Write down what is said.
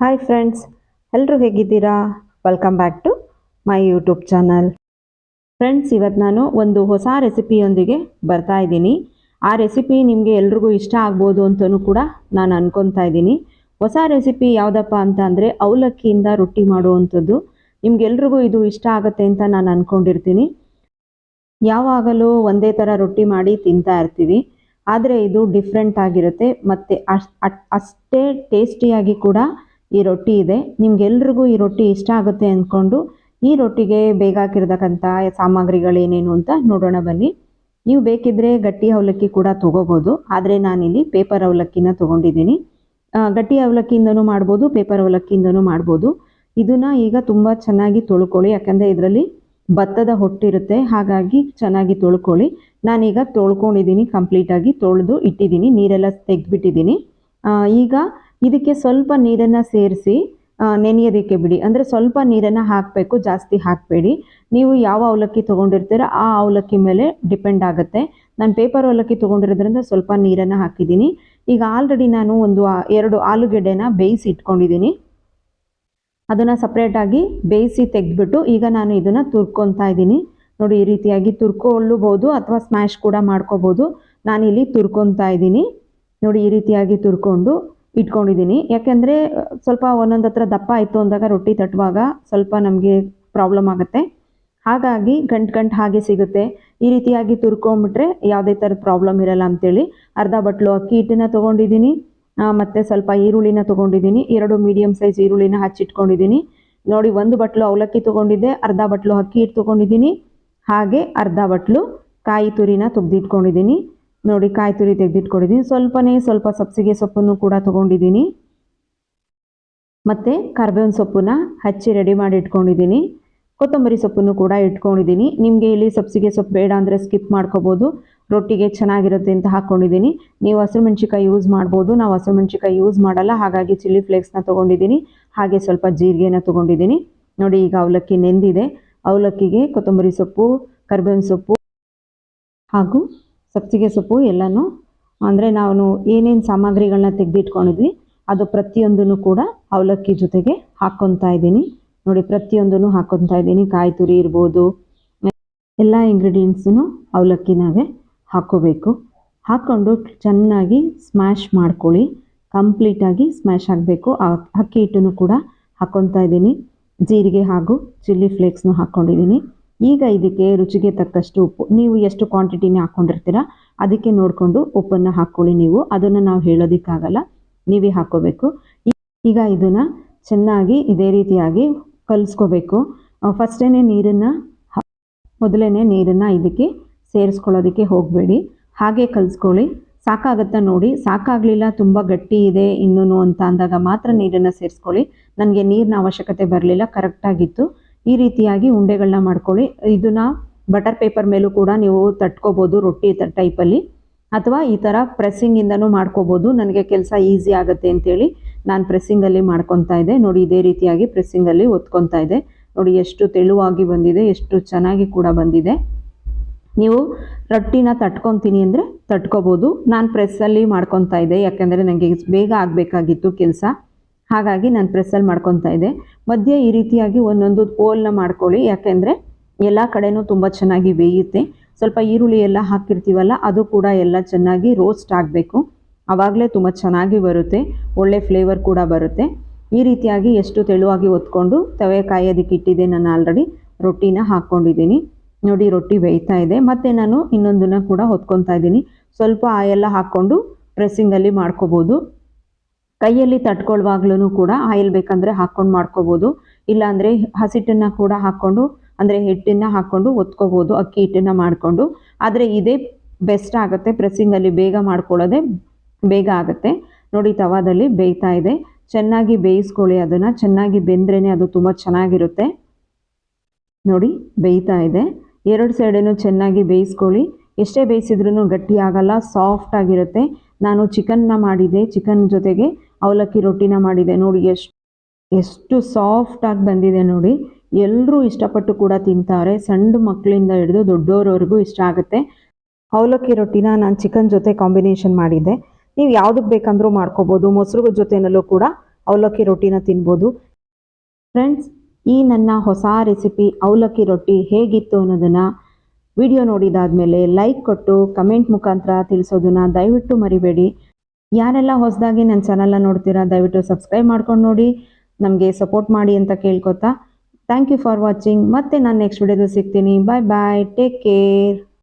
Hi friends ಎಲ್ಲರೂ ಹೇಗಿದ್ದೀರಾ? Welcome back to my YouTube channel friends ಇವತ್ತು ನಾನು ಒಂದು ಹೊಸ ರೆಸಿಪಿಯೊಂದಿಗೆ ಬರ್ತಾ ಇದ್ದೀನಿ. ಆ ರೆಸಿಪಿ ನಿಮಗೆ ಎಲ್ರಿಗೂ ಇಷ್ಟ ಆಗ್ಬೋದು ಅಂತಲೂ ಕೂಡ ನಾನು ಅನ್ಕೊತಾ ಇದ್ದೀನಿ. ಹೊಸ ರೆಸಿಪಿ ಯಾವುದಪ್ಪ ಅಂತ ಅಂದರೆ ಅವಲಕ್ಕಿಯಿಂದ ರೊಟ್ಟಿ ಮಾಡುವಂಥದ್ದು. ನಿಮ್ಗೆಲ್ರಿಗೂ ಇದು ಇಷ್ಟ ಆಗುತ್ತೆ ಅಂತ ನಾನು ಅಂದ್ಕೊಂಡಿರ್ತೀನಿ ಯಾವಾಗಲೂ ಒಂದೇ ಥರ ರೊಟ್ಟಿ ಮಾಡಿ ತಿಂತಾ ಇರ್ತೀವಿ. ಆದರೆ ಇದು ಡಿಫ್ರೆಂಟ್ ಆಗಿರುತ್ತೆ. ಮತ್ತು ಅಷ್ಟೇ ಟೇಸ್ಟಿಯಾಗಿ ಕೂಡ ಈ ರೊಟ್ಟಿ ಇದೆ. ನಿಮ್ಗೆಲ್ರಿಗೂ ಈ ರೊಟ್ಟಿ ಇಷ್ಟ ಆಗುತ್ತೆ ಅಂದ್ಕೊಂಡು ಈ ರೊಟ್ಟಿಗೆ ಬೇಕಾಗಿರ್ತಕ್ಕಂಥ ಸಾಮಗ್ರಿಗಳೇನೇನು ಅಂತ ನೋಡೋಣ ಬನ್ನಿ. ನೀವು ಬೇಕಿದ್ರೆ ಗಟ್ಟಿ ಅವಲಕ್ಕಿ ಕೂಡ ತೊಗೋಬೋದು. ಆದರೆ ನಾನಿಲ್ಲಿ ಪೇಪರ್ ಅವಲಕ್ಕಿನ ತೊಗೊಂಡಿದ್ದೀನಿ. ಗಟ್ಟಿ ಅವಲಕ್ಕಿಯಿಂದನೂ ಮಾಡ್ಬೋದು, ಪೇಪರ್ ಅವಲಕ್ಕಿಯಿಂದನೂ ಮಾಡ್ಬೋದು. ಇದನ್ನು ಈಗ ತುಂಬ ಚೆನ್ನಾಗಿ ತೊಳ್ಕೊಳ್ಳಿ. ಯಾಕಂದರೆ ಇದರಲ್ಲಿ ಭತ್ತದ ಹೊಟ್ಟಿರುತ್ತೆ. ಹಾಗಾಗಿ ಚೆನ್ನಾಗಿ ತೊಳ್ಕೊಳ್ಳಿ. ನಾನೀಗ ತೊಳ್ಕೊಂಡಿದ್ದೀನಿ, ಕಂಪ್ಲೀಟಾಗಿ ತೊಳೆದು ಇಟ್ಟಿದ್ದೀನಿ. ನೀರೆಲ್ಲ ತೆಗೆದ್ಬಿಟ್ಟಿದ್ದೀನಿ. ಈಗ ಇದಕ್ಕೆ ಸ್ವಲ್ಪ ನೀರನ್ನು ಸೇರಿಸಿ ನೆನೆಯೋದಕ್ಕೆ ಬಿಡಿ. ಅಂದರೆ ಸ್ವಲ್ಪ ನೀರನ್ನು ಹಾಕಬೇಕು, ಜಾಸ್ತಿ ಹಾಕಬೇಡಿ. ನೀವು ಯಾವ ಅವಲಕ್ಕಿ ತೊಗೊಂಡಿರ್ತೀರೋ ಆ ಅವಲಕ್ಕಿ ಮೇಲೆ ಡಿಪೆಂಡ್ ಆಗುತ್ತೆ. ನಾನು ಪೇಪರ್ ಅವಲಕ್ಕಿ ತೊಗೊಂಡಿರೋದ್ರಿಂದ ಸ್ವಲ್ಪ ನೀರನ್ನು ಹಾಕಿದ್ದೀನಿ. ಈಗ ಆಲ್ರೆಡಿ ನಾನು ಒಂದು ಎರಡು ಆಲೂಗೆಡ್ಡೆನ ಬೇಯಿಸಿ ಇಟ್ಕೊಂಡಿದ್ದೀನಿ. ಅದನ್ನು ಸಪ್ರೇಟಾಗಿ ಬೇಯಿಸಿ ತೆಗೆದ್ಬಿಟ್ಟು ಈಗ ನಾನು ಇದನ್ನು ತುರ್ಕೊತಾ ಇದ್ದೀನಿ. ನೋಡಿ, ಈ ರೀತಿಯಾಗಿ ತುರ್ಕೊಳ್ಳಬಹುದು ಅಥವಾ ಸ್ಮ್ಯಾಶ್ ಕೂಡ ಮಾಡ್ಕೋಬೋದು ನಾನಿಲ್ಲಿ ತುರ್ಕೊತಾ ಇದ್ದೀನಿ. ನೋಡಿ, ಈ ರೀತಿಯಾಗಿ ತುರ್ಕೊಂಡು ಇಟ್ಕೊಂಡಿದ್ದೀನಿ. ಯಾಕೆಂದರೆ, ಸ್ವಲ್ಪ ಒಂದೊಂದು ಹತ್ರ ದಪ್ಪ ಆಯಿತು ಅಂದಾಗ ರೊಟ್ಟಿ ತಟ್ಟುವಾಗ ಸ್ವಲ್ಪ ನಮಗೆ ಪ್ರಾಬ್ಲಮ್ ಆಗುತ್ತೆ. ಹಾಗಾಗಿ ಗಂಟು ಗಂಟು ಹಾಗೆ ಸಿಗುತ್ತೆ. ಈ ರೀತಿಯಾಗಿ ತುರ್ಕೊಂಬಿಟ್ರೆ ಯಾವುದೇ ಥರದ ಪ್ರಾಬ್ಲಮ್ ಇರಲ್ಲ ಅಂತೇಳಿ. ಅರ್ಧ ಬಟ್ಲು ಅಕ್ಕಿ ಹಿಟ್ಟನ್ನ ತೊಗೊಂಡಿದ್ದೀನಿ. ಮತ್ತೆ ಸ್ವಲ್ಪ ಈರುಳ್ಳಿನ ತೊಗೊಂಡಿದ್ದೀನಿ. ಎರಡು ಮೀಡಿಯಮ್ ಸೈಜ್ ಈರುಳ್ಳಿನ ಹಚ್ಚಿಟ್ಕೊಂಡಿದ್ದೀನಿ. ನೋಡಿ, ಒಂದು ಬಟ್ಲು ಅವಲಕ್ಕಿ ತೊಗೊಂಡಿದ್ದೆ, ಅರ್ಧ ಬಟ್ಲು ಅಕ್ಕಿ ಹಿಟ್ಟು ತೊಗೊಂಡಿದ್ದೀನಿ. ಹಾಗೆ ಅರ್ಧ ಬಟ್ಲು ಕಾಯಿ ತುರಿನ ತೆಗೆದಿಟ್ಕೊಂಡಿದ್ದೀನಿ. ನೋಡಿ ಕಾಯಿ ತುರಿ ತೆಗೆದಿಟ್ಕೊಂಡಿದ್ದೀನಿ. ಸ್ವಲ್ಪನೇ ಸ್ವಲ್ಪ ಸಬ್ಸಿಗೆ ಸೊಪ್ಪನ್ನು ಕೂಡ ತೊಗೊಂಡಿದ್ದೀನಿ. ಮತ್ತು ಕರ್ಬೇವಿನ ಸೊಪ್ಪನ್ನ ಹಚ್ಚಿ ರೆಡಿ ಮಾಡಿ ಇಟ್ಕೊಂಡಿದ್ದೀನಿ. ಕೊತ್ತಂಬರಿ ಸೊಪ್ಪನ್ನು ಕೂಡ ಇಟ್ಕೊಂಡಿದ್ದೀನಿ. ನಿಮಗೆ ಇಲ್ಲಿ ಸಬ್ಸಿಗೆ ಸೊಪ್ಪು ಬೇಡ ಅಂದರೆ ಸ್ಕಿಪ್ ಮಾಡ್ಕೋಬೋದು. ರೊಟ್ಟಿಗೆ ಚೆನ್ನಾಗಿರುತ್ತೆ ಅಂತ ಹಾಕ್ಕೊಂಡಿದ್ದೀನಿ ನೀವು ಹಸಿರು ಮೆಣಸಿಕಾಯಿ ಯೂಸ್ ಮಾಡ್ಬೋದು. ನಾವು ಹಸಿಮೆಣ್ಸಿಕಾಯಿ ಯೂಸ್ ಮಾಡಲ್ಲ. ಹಾಗಾಗಿ ಚಿಲ್ಲಿ ಫ್ಲೇಕ್ಸ್ನ ತೊಗೊಂಡಿದ್ದೀನಿ. ಹಾಗೆ ಸ್ವಲ್ಪ ಜೀರಿಗೆನ ತೊಗೊಂಡಿದ್ದೀನಿ. ನೋಡಿ ಈಗ ಅವಲಕ್ಕಿ ನೆಂದಿದೆ. ಅವಲಕ್ಕಿಗೆ ಕೊತ್ತಂಬರಿ ಸೊಪ್ಪು, ಕರ್ಬೇವಿನ ಸೊಪ್ಪು ಹಾಗೂ ಸಬ್ಸಿಗೆ ಸೊಪ್ಪು ಎಲ್ಲನೂ. ಅಂದರೆ ನಾವು ಏನೇನು ಸಾಮಗ್ರಿಗಳನ್ನ ತೆಗೆದಿಟ್ಕೊಂಡಿದ್ವಿ, ಅದು ಪ್ರತಿಯೊಂದನ್ನು ಕೂಡ ಅವಲಕ್ಕಿ ಜೊತೆಗೆ ಹಾಕ್ಕೊತಾ ಇದ್ದೀನಿ. ನೋಡಿ, ಪ್ರತಿಯೊಂದನ್ನು ಹಾಕ್ಕೊತಾ ಇದ್ದೀನಿ. ಕಾಯಿ ತುರಿ ಇರ್ಬೋದು, ಎಲ್ಲ ಇಂಗ್ರೀಡಿಯೆಂಟ್ಸನ್ನು ಅವಲಕ್ಕಿನಾಗೆ ಹಾಕ್ಕೋಬೇಕು ಹಾಕ್ಕೊಂಡು ಚೆನ್ನಾಗಿ ಸ್ಮ್ಯಾಶ್ ಮಾಡ್ಕೊಳ್ಳಿ. ಕಂಪ್ಲೀಟಾಗಿ ಸ್ಮ್ಯಾಶ್ ಆಗಬೇಕು. ಅಕ್ಕಿ ಹಿಟ್ಟನ್ನು ಕೂಡ ಹಾಕ್ಕೊತಾ ಇದ್ದೀನಿ. ಜೀರಿಗೆ ಹಾಗೂ ಚಿಲ್ಲಿ ಫ್ಲೇಕ್ಸ್ನು ಹಾಕ್ಕೊಂಡಿದ್ದೀನಿ ಈಗ ಇದಕ್ಕೆ ರುಚಿಗೆ ತಕ್ಕಷ್ಟು ಉಪ್ಪು, ನೀವು ಎಷ್ಟು ಕ್ವಾಂಟಿಟಿನ ಹಾಕ್ಕೊಂಡಿರ್ತೀರ ಅದಕ್ಕೆ ನೋಡಿಕೊಂಡು ಉಪ್ಪನ್ನು ಹಾಕ್ಕೊಳ್ಳಿ ನೀವು. ಅದನ್ನು ನಾವು ಹೇಳೋದಕ್ಕಾಗಲ್ಲ, ನೀವೇ ಹಾಕ್ಕೋಬೇಕು. ಈಗ ಇದನ್ನು ಚೆನ್ನಾಗಿ ಇದೇ ರೀತಿಯಾಗಿ ಕಲಿಸ್ಕೋಬೇಕು. ಫಸ್ಟೇ ನೀರನ್ನು ಮೊದಲೇ ನೀರನ್ನು ಇದಕ್ಕೆ ಸೇರಿಸ್ಕೊಳ್ಳೋದಕ್ಕೆ ಹೋಗಬೇಡಿ. ಹಾಗೆ ಕಲಿಸ್ಕೊಳ್ಳಿ. ಸಾಕಾಗತ್ತಾ ನೋಡಿ. ಸಾಕಾಗಲಿಲ್ಲ, ತುಂಬ ಗಟ್ಟಿ ಇದೆ ಇನ್ನೂ ಅಂತ ಅಂದಾಗ ಮಾತ್ರ ನೀರನ್ನು ಸೇರಿಸ್ಕೊಳ್ಳಿ. ನನಗೆ ನೀರಿನ ಅವಶ್ಯಕತೆ ಬರಲಿಲ್ಲ ಕರೆಕ್ಟಾಗಿತ್ತು ಈ ರೀತಿಯಾಗಿ ಉಂಡೆಗಳನ್ನ ಮಾಡ್ಕೊಳ್ಳಿ. ಇದನ್ನ ಬಟರ್ ಪೇಪರ್ ಮೇಲೂ ಕೂಡ ನೀವು ತಟ್ಕೋಬೋದು ರೊಟ್ಟಿ ಟೈಪಲ್ಲಿ. ಅಥವಾ ಈ ಥರ ಪ್ರೆಸ್ಸಿಂಗಿಂದನೂ ಮಾಡ್ಕೋಬೋದು. ನನಗೆ ಕೆಲಸ ಈಸಿ ಆಗುತ್ತೆ ಅಂತೇಳಿ ನಾನು ಪ್ರೆಸ್ಸಿಂಗಲ್ಲಿ ಮಾಡ್ಕೊತಾ ಇದ್ದೆ. ನೋಡಿ ಇದೇ ರೀತಿಯಾಗಿ ಪ್ರೆಸ್ಸಿಂಗಲ್ಲಿ ಒತ್ಕೊತಾ ಇದೆ ನೋಡಿ ಎಷ್ಟು ತೆಳುವಾಗಿ ಬಂದಿದೆ, ಎಷ್ಟು ಚೆನ್ನಾಗಿ ಕೂಡ ಬಂದಿದೆ. ನೀವು ರೊಟ್ಟಿನ ತಟ್ಕೊತೀನಿ ಅಂದರೆ ತಟ್ಕೋಬೋದು. ನಾನು ಪ್ರೆಸ್ಸಲ್ಲಿ ಮಾಡ್ಕೊತಾ ಇದ್ದೆ. ಯಾಕೆಂದರೆ ನನಗೆ ಬೇಗ ಆಗಬೇಕಾಗಿತ್ತು ಕೆಲಸ. ಹಾಗಾಗಿ ನಾನು ಪ್ರೆಸ್ಸಲ್ಲಿ ಮಾಡ್ಕೊತಾ ಇದ್ದೆ. ಮಧ್ಯೆ ಈ ರೀತಿಯಾಗಿ ಒಂದೊಂದು ಓಲ್ನ ಮಾಡ್ಕೊಳ್ಳಿ. ಯಾಕೆಂದರೆ ಎಲ್ಲ ಕಡೆನೂ ತುಂಬ ಚೆನ್ನಾಗಿ ಬೇಯುತ್ತೆ. ಸ್ವಲ್ಪ ಈರುಳ್ಳಿ ಎಲ್ಲ ಹಾಕಿರ್ತೀವಲ್ಲ, ಅದು ಕೂಡ ಎಲ್ಲ ಚೆನ್ನಾಗಿ ರೋಸ್ಟ್ ಆಗಬೇಕು. ಆವಾಗಲೇ ತುಂಬ ಚೆನ್ನಾಗಿ ಬರುತ್ತೆ. ಒಳ್ಳೆ ಫ್ಲೇವರ್ ಕೂಡ ಬರುತ್ತೆ. ಈ ರೀತಿಯಾಗಿ ಎಷ್ಟು ತೆಳುವಾಗಿ ಒತ್ಕೊಂಡು ತವೆ ಕಾಯೋದಕ್ಕೆ ಇಟ್ಟಿದ್ದೆ ನಾನು ಆಲ್ರೆಡಿ ರೊಟ್ಟಿನ ಹಾಕ್ಕೊಂಡಿದ್ದೀನಿ. ನೋಡಿ, ರೊಟ್ಟಿ ಬೇಯ್ತಾ ಇದೆ. ಮತ್ತು ನಾನು ಇನ್ನೊಂದನ್ನು ಕೂಡ ಹೊತ್ಕೊತಾ ಇದ್ದೀನಿ. ಸ್ವಲ್ಪ ಆಯೆಲ್ಲ ಹಾಕ್ಕೊಂಡು ಪ್ರೆಸ್ಸಿಂಗಲ್ಲಿ ಮಾಡ್ಕೋಬೋದು. ಕೈಯಲ್ಲಿ ತಟ್ಕೊಳ್ಳುವಾಗ್ಲೂ ಕೂಡ ಆಯಿಲ್ ಬೇಕಂದರೆ ಹಾಕ್ಕೊಂಡು ಮಾಡ್ಕೋಬೋದು. ಇಲ್ಲಾಂದರೆ ಹಸಿಟ್ಟನ್ನು ಕೂಡ ಹಾಕ್ಕೊಂಡು, ಅಂದರೆ ಹಿಟ್ಟನ್ನು ಹಾಕ್ಕೊಂಡು ಒತ್ಕೋಬೋದು, ಅಕ್ಕಿ ಹಿಟ್ಟನ್ನು ಮಾಡಿಕೊಂಡು. ಆದರೆ ಇದೇ ಬೆಸ್ಟ್ ಆಗುತ್ತೆ, ಪ್ರೆಸ್ಸಿಂಗಲ್ಲಿ ಬೇಗ ಮಾಡ್ಕೊಳ್ಳೋದೆ ಬೇಗ ಆಗುತ್ತೆ. ನೋಡಿ, ತವಾದಲ್ಲಿ ಬೇಯ್ತಾ ಇದೆ. ಚೆನ್ನಾಗಿ ಬೇಯಿಸ್ಕೊಳ್ಳಿ ಅದನ್ನು. ಚೆನ್ನಾಗಿ ಬೆಂದ್ರೇ ಅದು ತುಂಬ ಚೆನ್ನಾಗಿರುತ್ತೆ. ನೋಡಿ, ಬೇಯ್ತಾ ಇದೆ. ಎರಡು ಸೈಡನ್ನು ಚೆನ್ನಾಗಿ ಬೇಯಿಸ್ಕೊಳ್ಳಿ. ಎಷ್ಟೇ ಬೇಯಿಸಿದ್ರೂ ಗಟ್ಟಿ ಆಗಲ್ಲ, ಸಾಫ್ಟ್ ಆಗಿರುತ್ತೆ. ನಾನು ಚಿಕನ್ನ ಮಾಡಿದೆ ಚಿಕನ್ ಜೊತೆಗೆ ಅವಲಕ್ಕಿ ರೊಟ್ಟಿನ ಮಾಡಿದೆ. ನೋಡಿ, ಎಷ್ಟು ಎಷ್ಟು ಸಾಫ್ಟಾಗಿ ಬಂದಿದೆ ನೋಡಿ. ಎಲ್ಲರೂ ಇಷ್ಟಪಟ್ಟು ಕೂಡ ತಿಂತಾರೆ. ಸಣ್ಣ ಮಕ್ಕಳಿಂದ ಹಿಡಿದು ದೊಡ್ಡೋರವರೆಗೂ ಇಷ್ಟ ಆಗುತ್ತೆ. ಅವಲಕ್ಕಿ ರೊಟ್ಟಿನ ನಾನು ಚಿಕನ್ ಜೊತೆ ಕಾಂಬಿನೇಷನ್ ಮಾಡಿದ್ದೆ. ನೀವು ಯಾವುದಕ್ಕೆ ಬೇಕಂದ್ರೂ ಮಾಡ್ಕೋಬೋದು. ಮೊಸರು ಜೊತೆನಲ್ಲೂ ಕೂಡ ಅವಲಕ್ಕಿ ರೊಟ್ಟಿನ ತಿನ್ಬೋದು. ಫ್ರೆಂಡ್ಸ್ ಈ ನನ್ನ ಹೊಸ ರೆಸಿಪಿ ಅವಲಕ್ಕಿ ರೊಟ್ಟಿ ಹೇಗಿತ್ತು ಅನ್ನೋದನ್ನು ವಿಡಿಯೋ ನೋಡಿದಾದ್ಮೇಲೆ ಲೈಕ್ ಕೊಟ್ಟು ಕಮೆಂಟ್ ಮುಖಾಂತರ ತಿಳಿಸೋದನ್ನು ದಯವಿಟ್ಟು ಮರಿಬೇಡಿ. ಯಾರೆಲ್ಲ ಹೊಸದಾಗಿ ನನ್ನ ಚಾನಲ್ನ ನೋಡ್ತೀರಾ, ದಯವಿಟ್ಟು ಸಬ್ಸ್ಕ್ರೈಬ್ ಮಾಡ್ಕೊಂಡು ನೋಡಿ, ನಮಗೆ ಸಪೋರ್ಟ್ ಮಾಡಿ ಅಂತ ಕೇಳ್ಕೊತಾ. ಥ್ಯಾಂಕ್ ಯು ಫಾರ್ ವಾಚಿಂಗ್ ಮತ್ತೆ ನಾನು ನೆಕ್ಸ್ಟ್ ವಿಡಿಯೋದಲ್ಲಿ ಸಿಗ್ತೀನಿ. ಬಾಯ್ ಬಾಯ್ ಟೇಕ್ ಕೇರ್